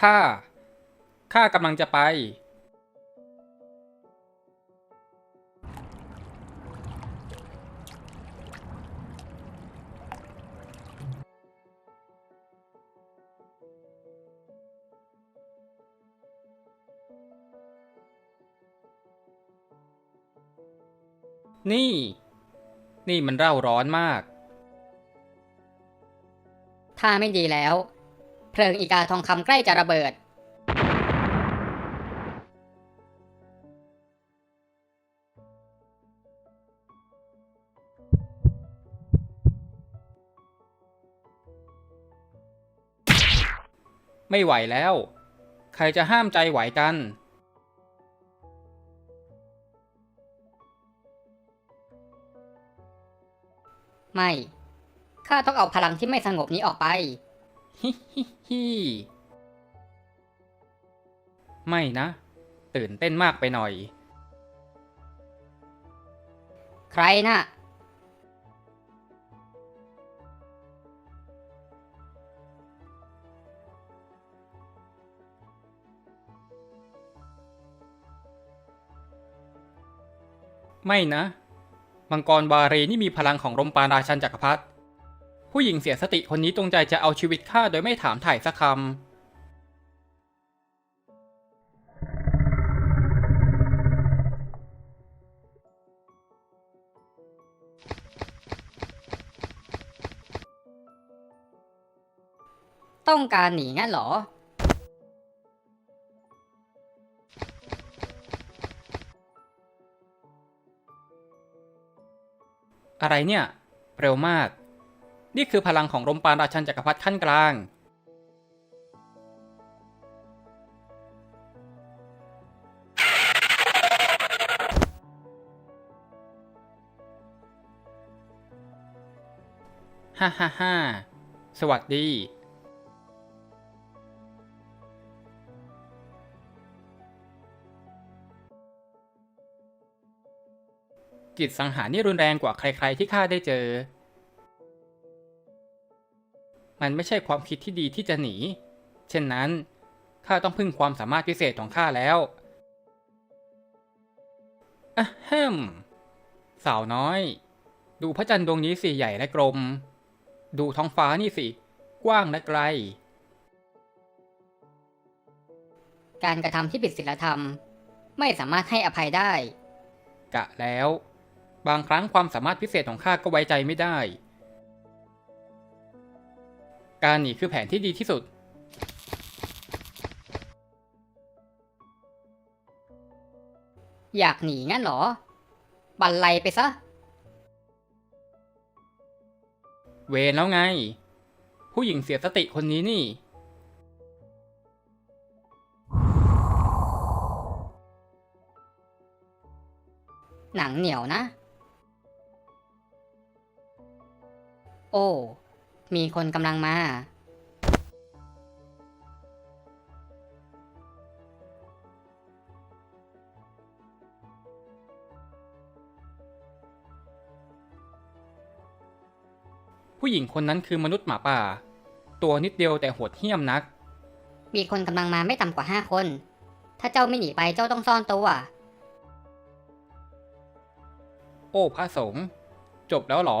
ข้า ข้ากำลังจะไป นี่ นี่มันเร่าร้อนมาก ถ้าไม่ดีแล้ว เพลิงอีกาทองคำใกล้จะระเบิด ไม่ไหวแล้ว ใครจะห้ามใจไหวกัน ไม่ ข้าต้องเอาพลังที่ไม่สงบนี้ออกไป ฮิฮิฮิไม่นะ ตื่นเต้นมากไปหน่อย ใครน่ะ ไม่นะ มังกรบาเรนี่มีพลังของลมปราณราชันจักรพรรดิ ผู้หญิงเสียสติคนนี้จงใจจะเอาชีวิตข้าโดยไม่ถามถ่ายสักคำต้องการหนีงั้นเหรอ อะไรเนี่ย เร็วมาก นี่คือพลังของลมปาณราชันจักรพรรดิขั้นกลาง ฮ่าฮ่าฮ่าสวัสดีจิตสังหารนี่รุนแรงกว่าใครๆที่ข้าได้เจอ มันไม่ใช่ความคิดที่ดีที่จะหนี เช่นนั้น ข้าต้องพึ่งความสามารถพิเศษของข้าแล้วอะแฮมสาวน้อย ดูพระจันทร์ดวงนี้สิใหญ่และกลม ดูท้องฟ้านี่สิ กว้างและไกล การกระทำที่ผิดศีลธรรม ไม่สามารถให้อภัยได้ กะแล้ว บางครั้งความสามารถพิเศษของข้าก็ไว้ใจไม่ได้ การหนีคือแผนที่ดีที่สุด อยากหนีงั้นเหรอ บันไลไปซะ เวรแล้วไง ผู้หญิงเสียสติคนนี้นี่ หนังเหนียวนะ โอ้ มีคนกำลังมา ผู้หญิงคนนั้นคือมนุษย์หมาป่า ตัวนิดเดียวแต่โหดเหี้ยมนัก มีคนกำลังมาไม่ต่ำกว่าห้าคน ถ้าเจ้าไม่หนีไปเจ้าต้องซ่อนตัว โอ้พระสงฆ์จบแล้วเหรอ